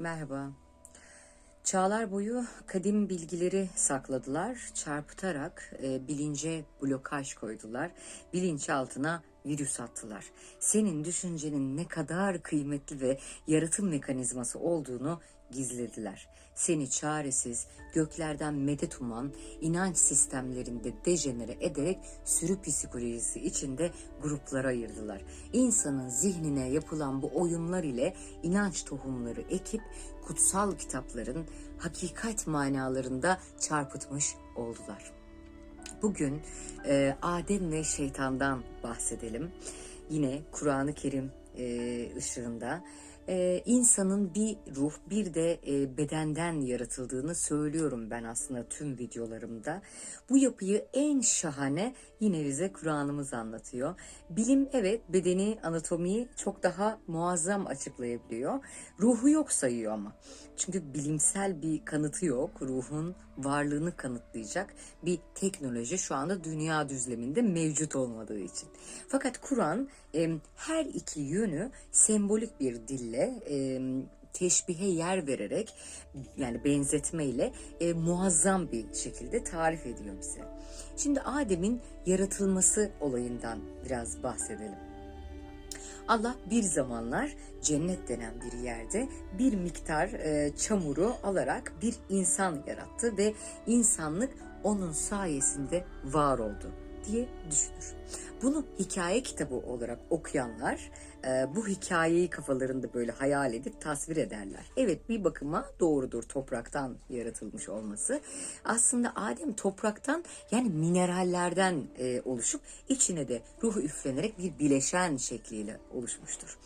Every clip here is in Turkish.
Merhaba. Çağlar boyu kadim bilgileri sakladılar, çarpıtarak e, bilince blokaj koydular, bilinçaltına virüs attılar. Senin düşüncenin ne kadar kıymetli ve yaratım mekanizması olduğunu gizlediler. Seni çaresiz, göklerden medet uman, inanç sistemlerinde dejenere ederek sürü psikolojisi içinde gruplara ayırdılar. İnsanın zihnine yapılan bu oyunlar ile inanç tohumları ekip kutsal kitapların hakikat manalarında çarpıtmış oldular. Bugün e, Adem ve şeytandan bahsedelim. Yine Kur'an-ı Kerim e, ışığında e, insanın bir ruh bir de e, bedenden yaratıldığını söylüyorum ben aslında tüm videolarımda. Bu yapıyı en şahane yine bize Kur'an'ımız anlatıyor. Bilim evet bedeni anatomiyi çok daha muazzam açıklayabiliyor. Ruhu yok sayıyor ama. Çünkü bilimsel bir kanıtı yok. Ruhun varlığını kanıtlayacak bir teknoloji şu anda dünya düzleminde mevcut olmadığı için. Fakat Kur'an e, her iki yönü sembolik bir dille e, teşbihe yer vererek yani benzetmeyle e, muazzam bir şekilde tarif ediyor bize. Şimdi Adem'in yaratılması olayından biraz bahsedelim. Allah bir zamanlar cennet denen bir yerde bir miktar e, çamuru alarak bir insan yarattı ve insanlık onun sayesinde var oldu diye düşünür. Bunu hikaye kitabı olarak okuyanlar e, bu hikayeyi kafalarında böyle hayal edip tasvir ederler. Evet bir bakıma doğrudur topraktan yaratılmış olması. Aslında Adem topraktan yani minerallerden e, oluşup içine de ruhu üflenerek bir bileşen şekliyle oluşmuştur.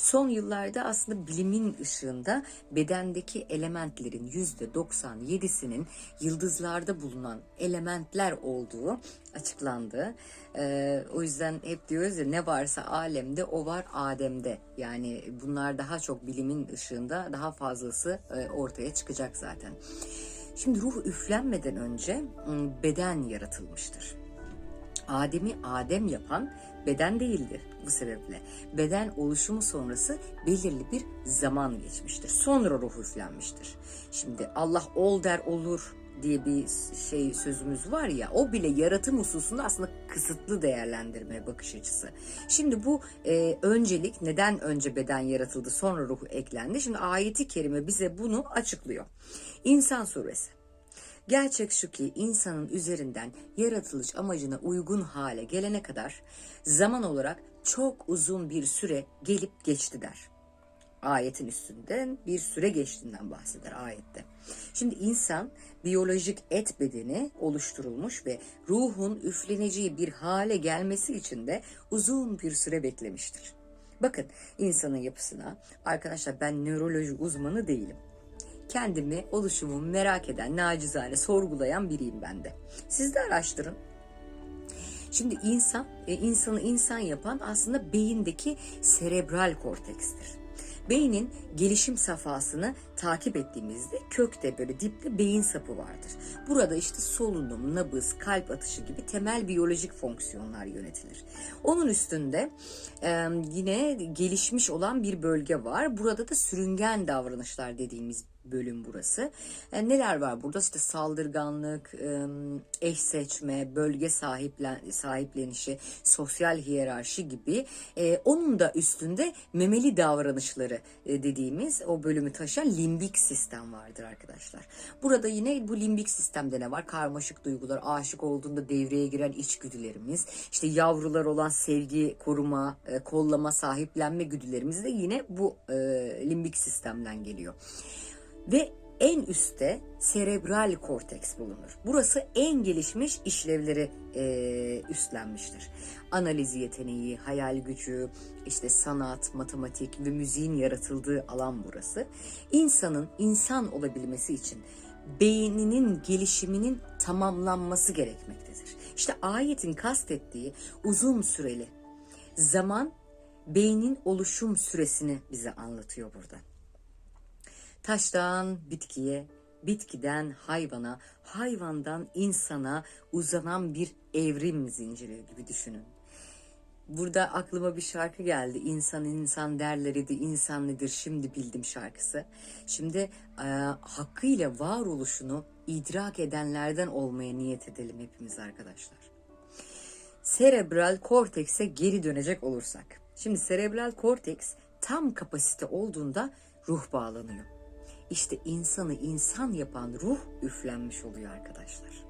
Son yıllarda aslında bilimin ışığında bedendeki elementlerin %97'sinin yıldızlarda bulunan elementler olduğu açıklandı. Ee, o yüzden hep diyoruz ya ne varsa alemde o var Adem'de. Yani bunlar daha çok bilimin ışığında daha fazlası e, ortaya çıkacak zaten. Şimdi ruh üflenmeden önce beden yaratılmıştır. Adem'i Adem yapan beden değildir bu sebeple. Beden oluşumu sonrası belirli bir zaman geçmiştir. Sonra ruh üflenmiştir. Şimdi Allah ol der olur diye bir şey sözümüz var ya o bile yaratım hususunda aslında kısıtlı değerlendirme bakış açısı. Şimdi bu e, öncelik neden önce beden yaratıldı sonra ruh eklendi. Şimdi ayeti kerime bize bunu açıklıyor. İnsan suresi Gerçek şu ki insanın üzerinden yaratılış amacına uygun hale gelene kadar zaman olarak çok uzun bir süre gelip geçti der. Ayetin üstünden bir süre geçtiğinden bahseder ayette. Şimdi insan biyolojik et bedeni oluşturulmuş ve ruhun üfleneceği bir hale gelmesi için de uzun bir süre beklemiştir. Bakın insanın yapısına arkadaşlar ben nöroloji uzmanı değilim kendimi, oluşumumu merak eden, nacizane sorgulayan biriyim ben de. Siz de araştırın. Şimdi insan, e, insanı insan yapan aslında beyindeki serebral kortekstir. Beynin gelişim safhasını takip ettiğimizde kökte böyle dipte beyin sapı vardır. Burada işte solunum, nabız, kalp atışı gibi temel biyolojik fonksiyonlar yönetilir. Onun üstünde e, yine gelişmiş olan bir bölge var. Burada da sürüngen davranışlar dediğimiz bölüm burası. E, neler var burada? İşte saldırganlık, e, eş seçme, bölge sahiplen, sahiplenişi, sosyal hiyerarşi gibi. E, onun da üstünde memeli davranışları e, dediğimiz o bölümü taşıyan limbik sistem vardır arkadaşlar. Burada yine bu limbik sistemde ne var? Karmaşık duygular, aşık olduğunda devreye giren içgüdülerimiz, işte yavrular olan sevgi, koruma, e, kollama, sahiplenme güdülerimiz de yine bu e, limbik sistemden geliyor. Ve en üstte serebral korteks bulunur. Burası en gelişmiş işlevleri e, üstlenmiştir. Analiz yeteneği, hayal gücü, işte sanat, matematik ve müziğin yaratıldığı alan burası. İnsanın insan olabilmesi için beyninin gelişiminin tamamlanması gerekmektedir. İşte ayetin kastettiği uzun süreli zaman beynin oluşum süresini bize anlatıyor burada. Taştan bitkiye, bitkiden hayvana, hayvandan insana uzanan bir evrim zinciri gibi düşünün. burada aklıma bir şarkı geldi. İnsan insan derler idi, insan nedir şimdi bildim şarkısı. Şimdi e, hakkıyla varoluşunu idrak edenlerden olmaya niyet edelim hepimiz arkadaşlar. Serebral kortekse geri dönecek olursak. Şimdi serebral korteks tam kapasite olduğunda ruh bağlanıyor. İşte insanı insan yapan ruh üflenmiş oluyor arkadaşlar.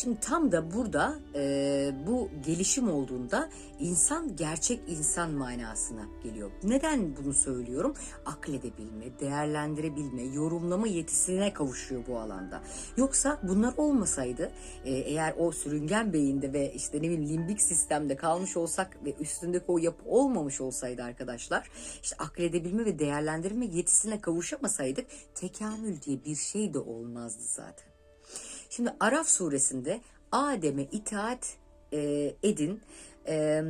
Şimdi tam da burada e, bu gelişim olduğunda insan gerçek insan manasına geliyor. Neden bunu söylüyorum? Akledebilme, değerlendirebilme, yorumlama yetisine kavuşuyor bu alanda. Yoksa bunlar olmasaydı e, eğer o sürüngen beyinde ve işte ne bileyim limbik sistemde kalmış olsak ve üstündeki o yapı olmamış olsaydı arkadaşlar işte akledebilme ve değerlendirme yetisine kavuşamasaydık tekamül diye bir şey de olmazdı zaten. Şimdi Araf suresinde Adem'e itaat e, edin e,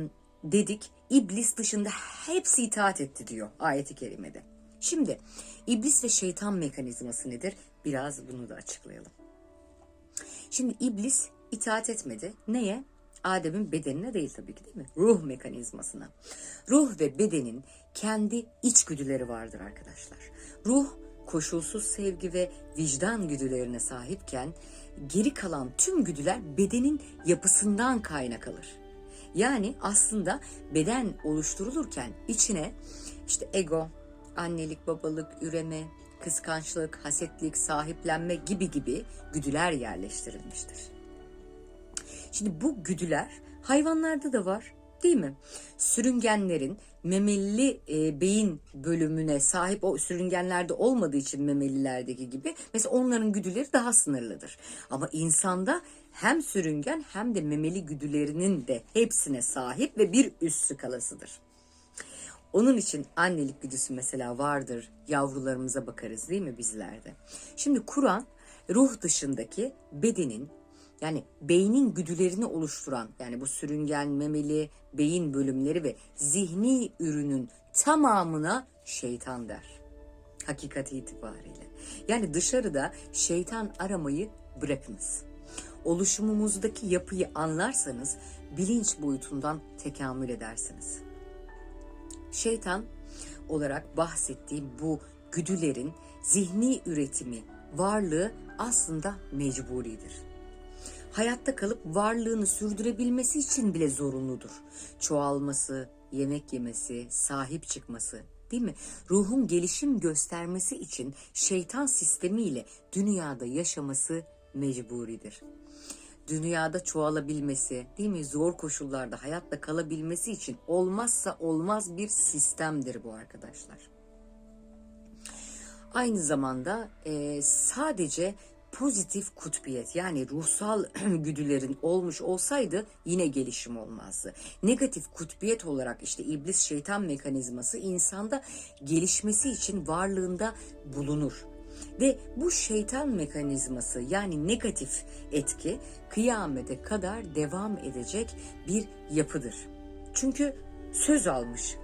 dedik. İblis dışında hepsi itaat etti diyor ayeti kerimede. Şimdi iblis ve şeytan mekanizması nedir? Biraz bunu da açıklayalım. Şimdi iblis itaat etmedi. Neye? Adem'in bedenine değil tabii ki değil mi? Ruh mekanizmasına. Ruh ve bedenin kendi içgüdüleri vardır arkadaşlar. Ruh koşulsuz sevgi ve vicdan güdülerine sahipken geri kalan tüm güdüler bedenin yapısından kaynak alır. Yani aslında beden oluşturulurken içine işte ego, annelik, babalık, üreme, kıskançlık, hasetlik, sahiplenme gibi gibi güdüler yerleştirilmiştir. Şimdi bu güdüler hayvanlarda da var değil mi? Sürüngenlerin memeli e, beyin bölümüne sahip o sürüngenlerde olmadığı için memelilerdeki gibi mesela onların güdüleri daha sınırlıdır. Ama insanda hem sürüngen hem de memeli güdülerinin de hepsine sahip ve bir üst skalasıdır. Onun için annelik güdüsü mesela vardır. Yavrularımıza bakarız değil mi bizlerde? Şimdi Kur'an ruh dışındaki bedenin yani beynin güdülerini oluşturan yani bu sürüngen, memeli, beyin bölümleri ve zihni ürünün tamamına şeytan der. Hakikati itibariyle. Yani dışarıda şeytan aramayı bırakınız. Oluşumumuzdaki yapıyı anlarsanız bilinç boyutundan tekamül edersiniz. Şeytan olarak bahsettiğim bu güdülerin zihni üretimi, varlığı aslında mecburidir hayatta kalıp varlığını sürdürebilmesi için bile zorunludur. Çoğalması, yemek yemesi, sahip çıkması, değil mi? Ruhun gelişim göstermesi için şeytan sistemiyle dünyada yaşaması mecburidir. Dünyada çoğalabilmesi, değil mi? Zor koşullarda hayatta kalabilmesi için olmazsa olmaz bir sistemdir bu arkadaşlar. Aynı zamanda e, sadece pozitif kutbiyet yani ruhsal güdülerin olmuş olsaydı yine gelişim olmazdı. Negatif kutbiyet olarak işte iblis şeytan mekanizması insanda gelişmesi için varlığında bulunur. Ve bu şeytan mekanizması yani negatif etki kıyamete kadar devam edecek bir yapıdır. Çünkü söz almış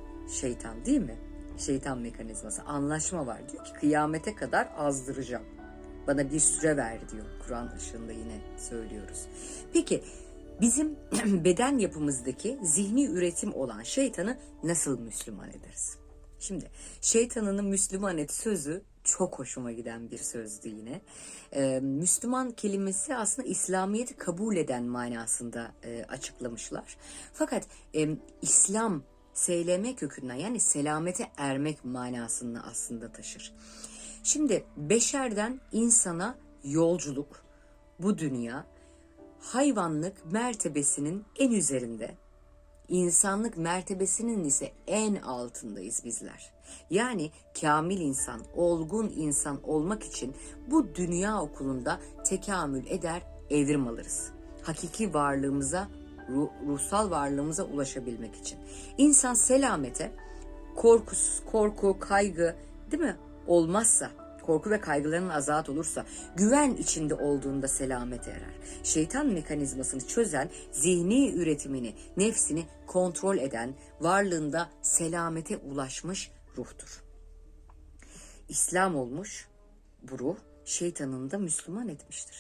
şeytan değil mi? Şeytan mekanizması anlaşma var diyor ki kıyamete kadar azdıracağım. Bana bir süre ver diyor Kur'an ışığında yine söylüyoruz. Peki bizim beden yapımızdaki zihni üretim olan şeytanı nasıl Müslüman ederiz? Şimdi şeytanının Müslüman et sözü çok hoşuma giden bir sözdü yine. Ee, Müslüman kelimesi aslında İslamiyet'i kabul eden manasında e, açıklamışlar. Fakat e, İslam SLM kökünden yani selamete ermek manasını aslında taşır. Şimdi beşerden insana yolculuk bu dünya hayvanlık mertebesinin en üzerinde, insanlık mertebesinin ise en altındayız bizler. Yani kamil insan, olgun insan olmak için bu dünya okulunda tekamül eder, evrim alırız. Hakiki varlığımıza, ruh, ruhsal varlığımıza ulaşabilmek için. İnsan selamete, korkusuz, korku, kaygı, değil mi? Olmazsa, korku ve kaygılarının azat olursa, güven içinde olduğunda selamete erer. Şeytan mekanizmasını çözen, zihni üretimini, nefsini kontrol eden, varlığında selamete ulaşmış ruhtur. İslam olmuş bu ruh, şeytanını da Müslüman etmiştir.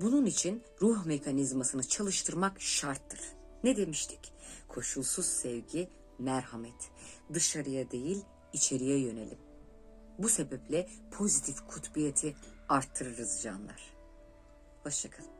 Bunun için ruh mekanizmasını çalıştırmak şarttır. Ne demiştik? Koşulsuz sevgi, merhamet. Dışarıya değil, içeriye yönelim. Bu sebeple pozitif kutbiyeti arttırırız canlar. Hoşçakalın.